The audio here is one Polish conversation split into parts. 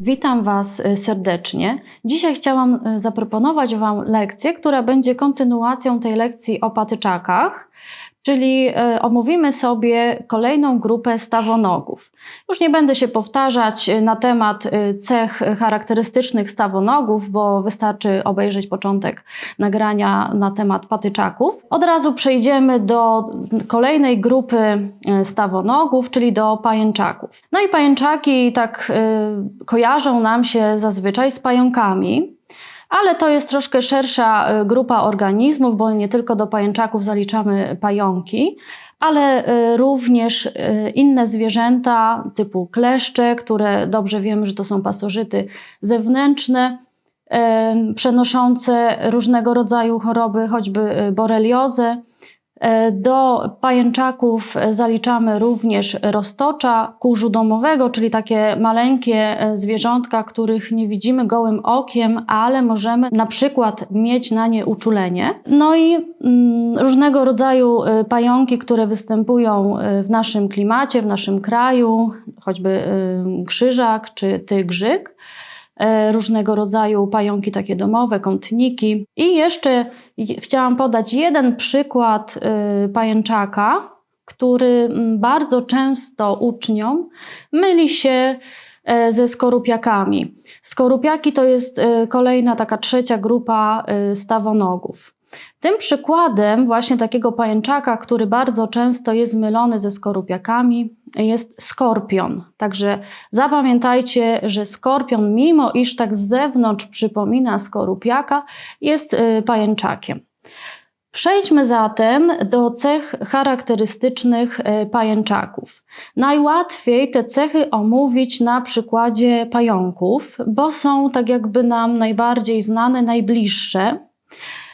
Witam Was y, serdecznie. Dzisiaj chciałam y, zaproponować Wam lekcję, która będzie kontynuacją tej lekcji o patyczakach, czyli y, omówimy sobie kolejną grupę stawonogów. Już nie będę się powtarzać y, na temat y, cech charakterystycznych stawonogów, bo wystarczy obejrzeć początek nagrania na temat patyczaków. Od razu przejdziemy do kolejnej grupy stawonogów, czyli do pajęczaków. No i pajęczaki tak kojarzą nam się zazwyczaj z pająkami, ale to jest troszkę szersza y, grupa organizmów, bo nie tylko do pajęczaków zaliczamy pająki, ale y, również y, inne zwierzęta typu kleszcze, które dobrze wiemy, że to są pasożyty zewnętrzne, przenoszące różnego rodzaju choroby, choćby boreliozę. E, Do pajęczaków zaliczamy również roztocza kurzu domowego, czyli takie maleńkie e, zwierzątka, których nie widzimy gołym okiem, ale możemy na przykład mieć na nie uczulenie. No i mm, różnego rodzaju e, pająki, które występują w naszym klimacie, w naszym kraju, choćby e, krzyżak czy tygrzyk różnego rodzaju pająki takie domowe, kątniki. I jeszcze chciałam podać jeden przykład y, pajęczaka, który bardzo często uczniom myli się e, ze skorupiakami. Skorupiaki to jest e, kolejna taka trzecia grupa e, stawonogów. Tym przykładem właśnie takiego pajęczaka, który bardzo często jest mylony ze skorupiakami, jest skorpion. Także zapamiętajcie, że skorpion, mimo iż tak z zewnątrz przypomina skorupiaka, jest y, pajęczakiem. Przejdźmy zatem do cech charakterystycznych y, pajęczaków. Najłatwiej te cechy omówić na przykładzie pająków, bo są tak jakby nam najbardziej znane, najbliższe.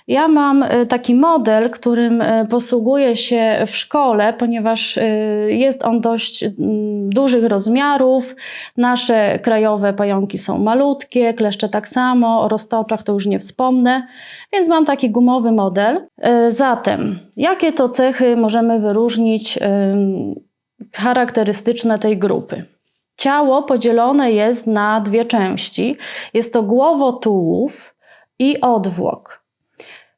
Ja mam y, taki model, którym y, posługuję się w szkole, ponieważ y, jest on dość dużych rozmiarów. Nasze krajowe pająki są malutkie, kleszcze tak samo, o roztoczach to już nie wspomnę, więc mam taki gumowy model. Zatem, jakie to cechy możemy wyróżnić charakterystyczne tej grupy? Ciało podzielone jest na dwie części. Jest to głowotułów i odwłok.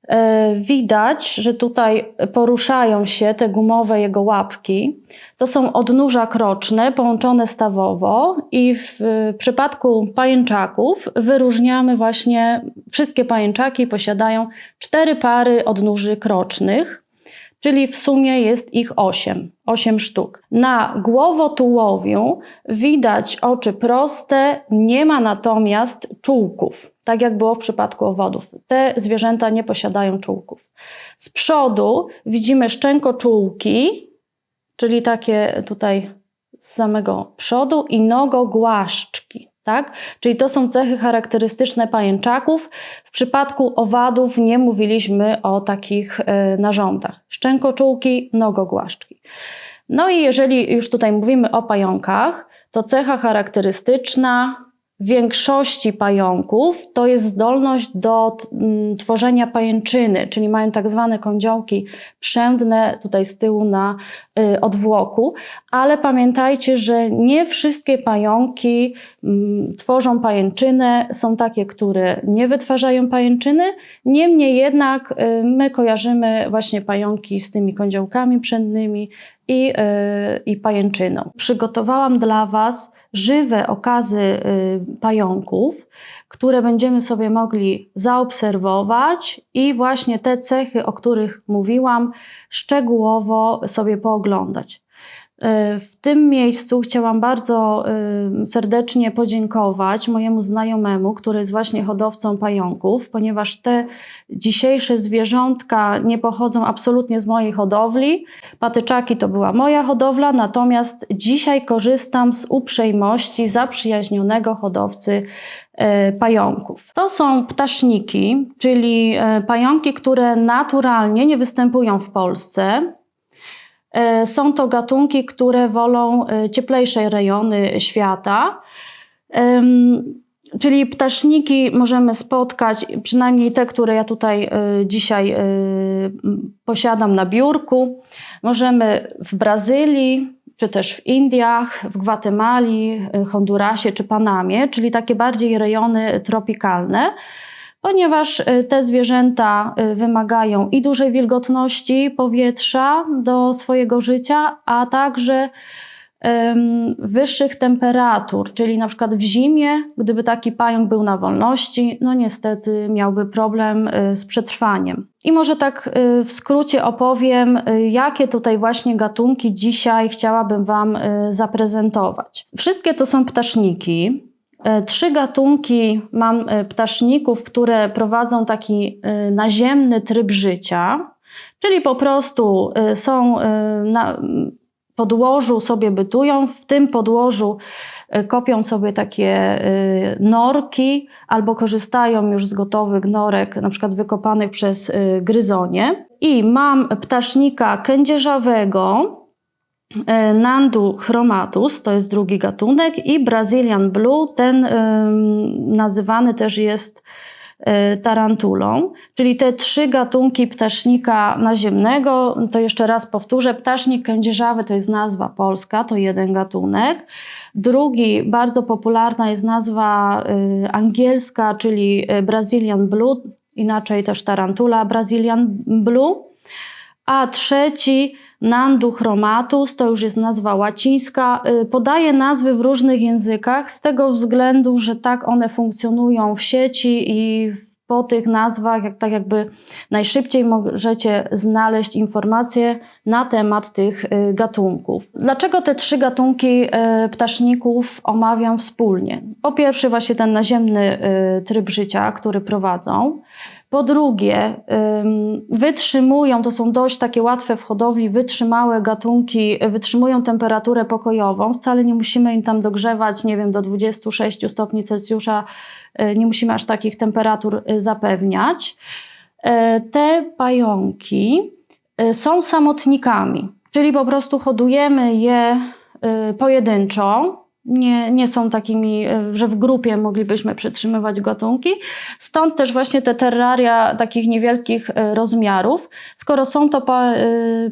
E, Widać, że tutaj poruszają się te gumowe jego łapki. To są odnóża kroczne połączone stawowo i w e, przypadku pajęczaków wyróżniamy właśnie wszystkie pajęczaki posiadają cztery pary odnóży krocznych, czyli w sumie jest ich osiem, osiem sztuk. Na głowotułowiu widać oczy proste, nie ma natomiast czółków, tak jak było w przypadku owodów. Te zwierzęta nie posiadają czółków. Z przodu widzimy szczękoczółki, czyli takie tutaj z samego przodu i nogogłaszczki. Tak? Czyli to są cechy charakterystyczne pajęczaków. W przypadku owadów nie mówiliśmy o takich e, narządach. Szczękoczółki, nogogłaszczki. No i jeżeli już tutaj mówimy o pająkach, to cecha charakterystyczna większości pająków to jest zdolność do mm, tworzenia pajęczyny, czyli mają tak zwane kądziołki przędne tutaj z tyłu na y, odwłoku, ale pamiętajcie, że nie wszystkie pająki mm, tworzą pajęczynę, są takie, które nie wytwarzają pajęczyny, niemniej jednak y, my kojarzymy właśnie pająki z tymi kądziołkami przędnymi i, y, i pajęczyną. Przygotowałam dla Was żywe okazy y, pająków, które będziemy sobie mogli zaobserwować i właśnie te cechy, o których mówiłam, szczegółowo sobie pooglądać. Y, W tym miejscu chciałam bardzo y, serdecznie podziękować mojemu znajomemu, który jest właśnie hodowcą pająków, ponieważ te dzisiejsze zwierzątka nie pochodzą absolutnie z mojej hodowli. Patyczaki to była moja hodowla, natomiast dzisiaj korzystam z uprzejmości zaprzyjaźnionego hodowcy e, pająków. To są ptaszniki, czyli e, pająki, które naturalnie nie występują w Polsce. E, Są to gatunki, które wolą e, cieplejsze rejony świata. Czyli ptaszniki możemy spotkać, przynajmniej te, które ja tutaj e, dzisiaj posiadam na biurku. Możemy w Brazylii, czy też w Indiach, w Gwatemali, Hondurasie czy Panamie, czyli takie bardziej rejony tropikalne, ponieważ y, te zwierzęta y, wymagają i dużej wilgotności powietrza do swojego życia, a także wyższych temperatur, czyli na przykład w zimie, gdyby taki pająk był na wolności, no niestety miałby problem y, z przetrwaniem. I może tak w skrócie opowiem, jakie tutaj właśnie gatunki dzisiaj chciałabym Wam zaprezentować. Wszystkie to są ptaszniki. Trzy gatunki mam ptaszników, które prowadzą taki naziemny tryb życia, czyli po prostu są na, podłożu sobie bytują, w tym podłożu e, kopią sobie takie e, norki albo korzystają już z gotowych norek, na przykład wykopanych przez e, gryzonie. I mam ptasznika kędzierzawego, Nandu chromatus, to jest drugi gatunek, i Brazilian Blue, ten nazywany też jest Y, tarantulą. Czyli te trzy gatunki ptasznika naziemnego, to jeszcze raz powtórzę, ptasznik kędzierzawy to jest nazwa polska, to jeden gatunek. Drugi, bardzo popularna jest nazwa y, angielska, czyli y, Brazilian Blue, inaczej też tarantula Brazilian Blue. A trzeci Nandu chromatus, to już jest nazwa łacińska, y, podaje nazwy w różnych językach z tego względu, że tak one funkcjonują w sieci i po tych nazwach, jak, tak jakby najszybciej możecie znaleźć informacje na temat tych y, gatunków. Dlaczego te trzy gatunki y, ptaszników omawiam wspólnie? Po pierwsze, właśnie ten naziemny tryb życia, który prowadzą. Po drugie, wytrzymują, to są dość takie łatwe w hodowli, wytrzymałe gatunki, wytrzymują temperaturę pokojową. Wcale nie musimy im tam dogrzewać, nie wiem, do 26 stopni Celsjusza, y, nie musimy aż takich temperatur y, zapewniać. Te pająki y, są samotnikami, czyli po prostu hodujemy je pojedynczo nie, nie są takimi, e, że w grupie moglibyśmy przetrzymywać gatunki. Stąd też właśnie te terraria takich niewielkich e, rozmiarów. Skoro są to pa, e,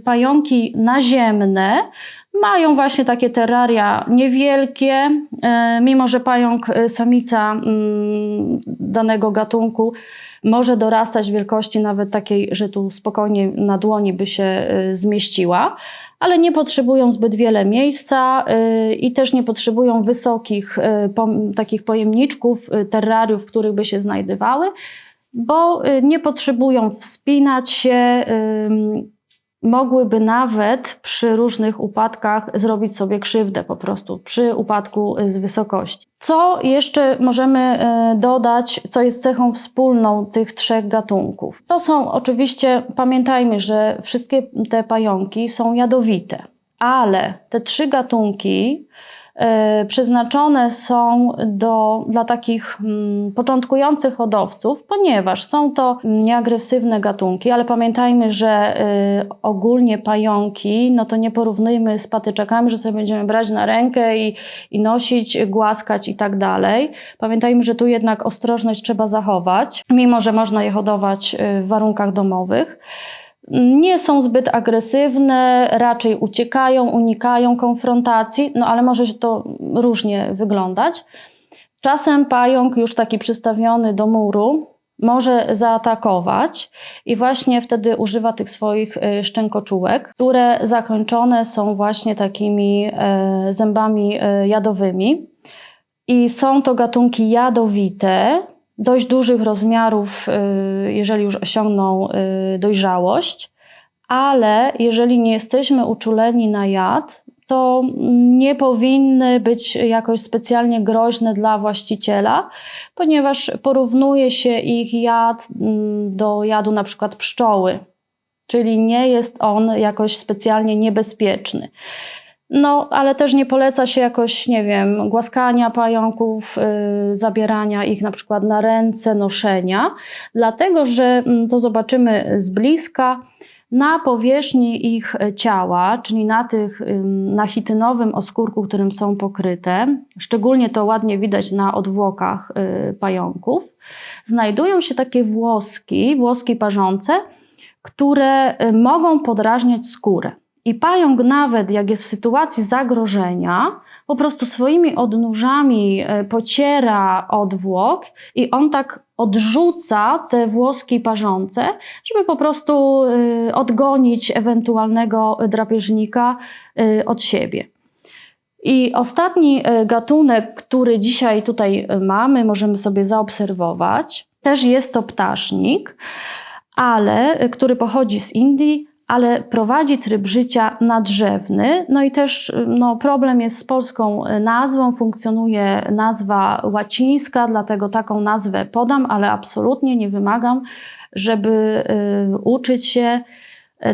pająki naziemne, mają właśnie takie terraria niewielkie, mimo że pająk, samica mm, danego gatunku może dorastać wielkości nawet takiej, że tu spokojnie na dłoni by się zmieściła ale nie potrzebują zbyt wiele miejsca y, i też nie potrzebują wysokich y, takich pojemniczków, y, terrariów, w których by się znajdowały, bo nie potrzebują wspinać się, mogłyby nawet przy różnych upadkach zrobić sobie krzywdę po prostu przy upadku z wysokości. Co jeszcze możemy e, dodać, co jest cechą wspólną tych trzech gatunków? To są oczywiście, pamiętajmy, że wszystkie te pająki są jadowite, ale te trzy gatunki przeznaczone są do, dla takich mm, początkujących hodowców, ponieważ są to nieagresywne gatunki, ale pamiętajmy, że y, ogólnie pająki, no to nie porównujmy z patyczakami, że sobie będziemy brać na rękę i, i nosić, głaskać i tak dalej. Pamiętajmy, że tu jednak ostrożność trzeba zachować, mimo że można je hodować y, w warunkach domowych nie są zbyt agresywne, raczej uciekają, unikają konfrontacji, no ale może się to różnie wyglądać. Czasem pająk, już taki przystawiony do muru, może zaatakować i właśnie wtedy używa tych swoich y, szczękoczułek, które zakończone są właśnie takimi e, zębami e, jadowymi. I są to gatunki jadowite, dość dużych rozmiarów, y, jeżeli już osiągną y, dojrzałość, ale jeżeli nie jesteśmy uczuleni na jad, to nie powinny być jakoś specjalnie groźne dla właściciela, ponieważ porównuje się ich jad mm, do jadu na przykład pszczoły, czyli nie jest on jakoś specjalnie niebezpieczny. No, ale też nie poleca się jakoś, nie wiem, głaskania pająków, yy, zabierania ich na przykład na ręce, noszenia, dlatego że yy, to zobaczymy z bliska. Na powierzchni ich ciała, czyli na, tych, na chitynowym oskórku, którym są pokryte, szczególnie to ładnie widać na odwłokach y, pająków, znajdują się takie włoski, włoski parzące, które y, mogą podrażniać skórę. I pająk, nawet jak jest w sytuacji zagrożenia, po prostu swoimi odnóżami e, pociera odwłok i on tak odrzuca te włoski parzące, żeby po prostu e, odgonić ewentualnego drapieżnika e, od siebie. I ostatni gatunek, który dzisiaj tutaj mamy, możemy sobie zaobserwować, też jest to ptasznik, ale który pochodzi z Indii, ale prowadzi tryb życia nadrzewny. No i też no, problem jest z polską nazwą, funkcjonuje nazwa łacińska, dlatego taką nazwę podam, ale absolutnie nie wymagam, żeby y, uczyć się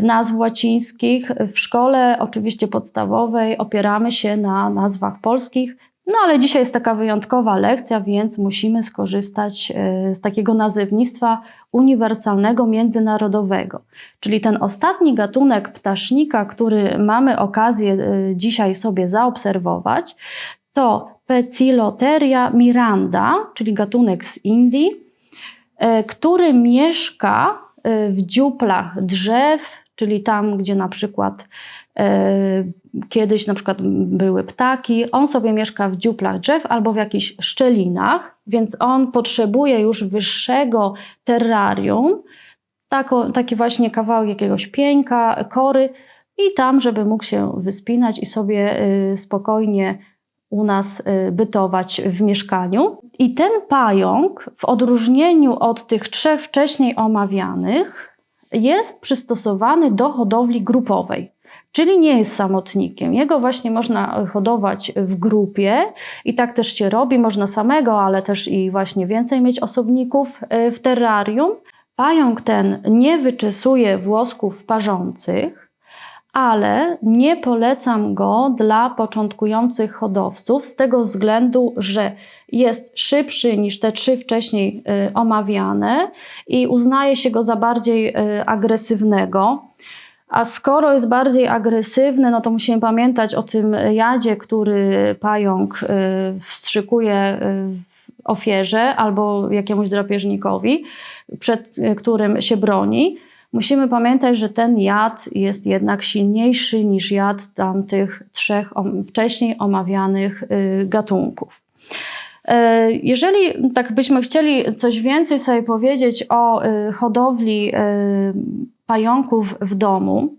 nazw łacińskich. W szkole, oczywiście podstawowej, opieramy się na nazwach polskich. No ale dzisiaj jest taka wyjątkowa lekcja, więc musimy skorzystać e, z takiego nazewnictwa uniwersalnego, międzynarodowego. Czyli ten ostatni gatunek ptasznika, który mamy okazję e, dzisiaj sobie zaobserwować, to Peciloteria miranda, czyli gatunek z Indii, e, który mieszka w dziuplach drzew, czyli tam, gdzie na przykład kiedyś na przykład były ptaki, on sobie mieszka w dziuplach drzew albo w jakichś szczelinach, więc on potrzebuje już wyższego terrarium, tako, taki właśnie kawałek jakiegoś pieńka, kory i tam, żeby mógł się wyspinać i sobie y, spokojnie u nas y, bytować w mieszkaniu. I ten pająk, w odróżnieniu od tych trzech wcześniej omawianych, jest przystosowany do hodowli grupowej czyli nie jest samotnikiem. Jego właśnie można hodować w grupie i tak też się robi, można samego, ale też i właśnie więcej mieć osobników e, w terrarium. Pająk ten nie wyczesuje włosków parzących, ale nie polecam go dla początkujących hodowców z tego względu, że jest szybszy niż te trzy wcześniej e, omawiane i uznaje się go za bardziej e, agresywnego. A skoro jest bardziej agresywny, no to musimy pamiętać o tym jadzie, który pająk y, wstrzykuje y, ofierze albo jakiemuś drapieżnikowi, przed y, którym się broni. Musimy pamiętać, że ten jad jest jednak silniejszy niż jad tamtych trzech wcześniej omawianych gatunków. Jeżeli tak byśmy chcieli coś więcej sobie powiedzieć o hodowli pająków w domu,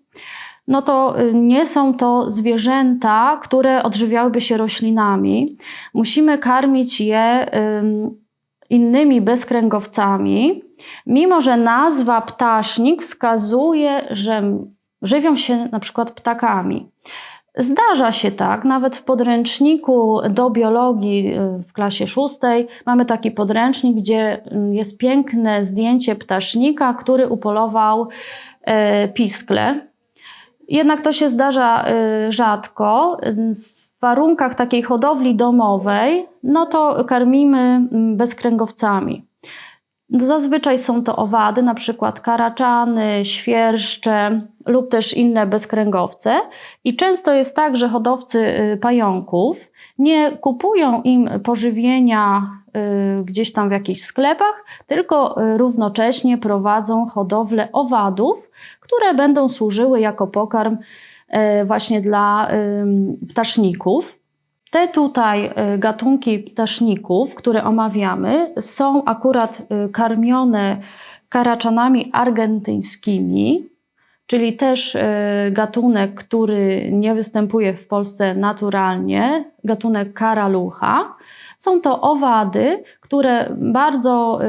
no to y, nie są to zwierzęta, które odżywiałyby się roślinami. Musimy karmić je innymi bezkręgowcami, mimo że nazwa ptasznik wskazuje, że żywią się na przykład ptakami. Zdarza się tak, nawet w podręczniku do biologii y, w klasie szóstej mamy taki podręcznik, gdzie y, jest piękne zdjęcie ptasznika, który upolował y, piskle. Jednak to się zdarza rzadko. W warunkach takiej hodowli domowej, no to karmimy mm, bezkręgowcami. Zazwyczaj są to owady, na przykład karaczany, świerszcze lub też inne bezkręgowce. I często jest tak, że hodowcy y, pająków nie kupują im pożywienia y, gdzieś tam w jakichś sklepach, tylko y, równocześnie prowadzą hodowlę owadów, które będą służyły jako pokarm właśnie dla ptaszników. Te tutaj y, gatunki ptaszników, które omawiamy, są akurat y, karmione karaczanami argentyńskimi, czyli też y, gatunek, który nie występuje w Polsce naturalnie, gatunek karalucha. Są to owady, które bardzo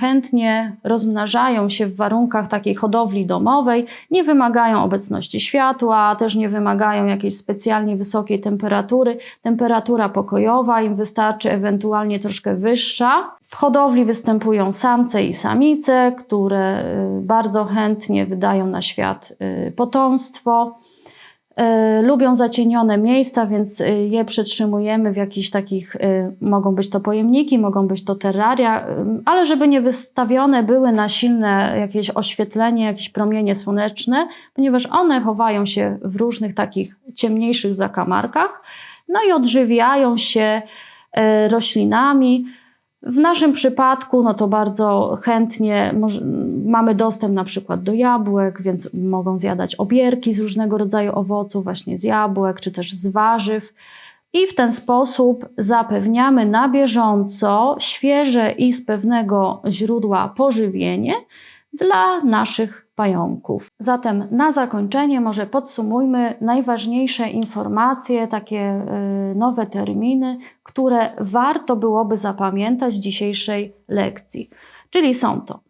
chętnie rozmnażają się w warunkach takiej hodowli domowej, nie wymagają obecności światła, też nie wymagają jakiejś specjalnie wysokiej temperatury. Temperatura pokojowa im wystarczy, ewentualnie troszkę wyższa. W hodowli występują samce i samice, które y, bardzo chętnie wydają na świat y, potomstwo. E, lubią zacienione miejsca, więc e, je przetrzymujemy w jakichś takich, e, mogą być to pojemniki, mogą być to terraria, ale żeby nie wystawione były na silne jakieś oświetlenie, jakieś promienie słoneczne, ponieważ one chowają się w różnych takich ciemniejszych zakamarkach, no i odżywiają się roślinami. W naszym przypadku, no to bardzo chętnie mamy dostęp na przykład do jabłek, więc mogą zjadać obierki z różnego rodzaju owoców, właśnie z jabłek czy też z warzyw. I w ten sposób zapewniamy na bieżąco świeże i z pewnego źródła pożywienie dla naszych pająków. Zatem na zakończenie może podsumujmy najważniejsze informacje, takie y, nowe terminy, które warto byłoby zapamiętać z dzisiejszej lekcji. Czyli są to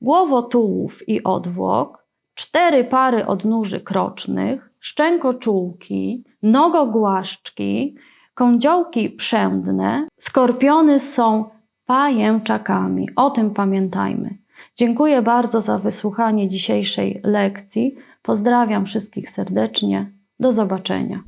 głowotułów i odwłok, cztery pary odnóży krocznych, szczękoczółki, nogogłaszczki, kądziołki przędne, skorpiony są pajęczakami. O tym pamiętajmy. Dziękuję bardzo za wysłuchanie dzisiejszej lekcji. Pozdrawiam wszystkich serdecznie. Do zobaczenia.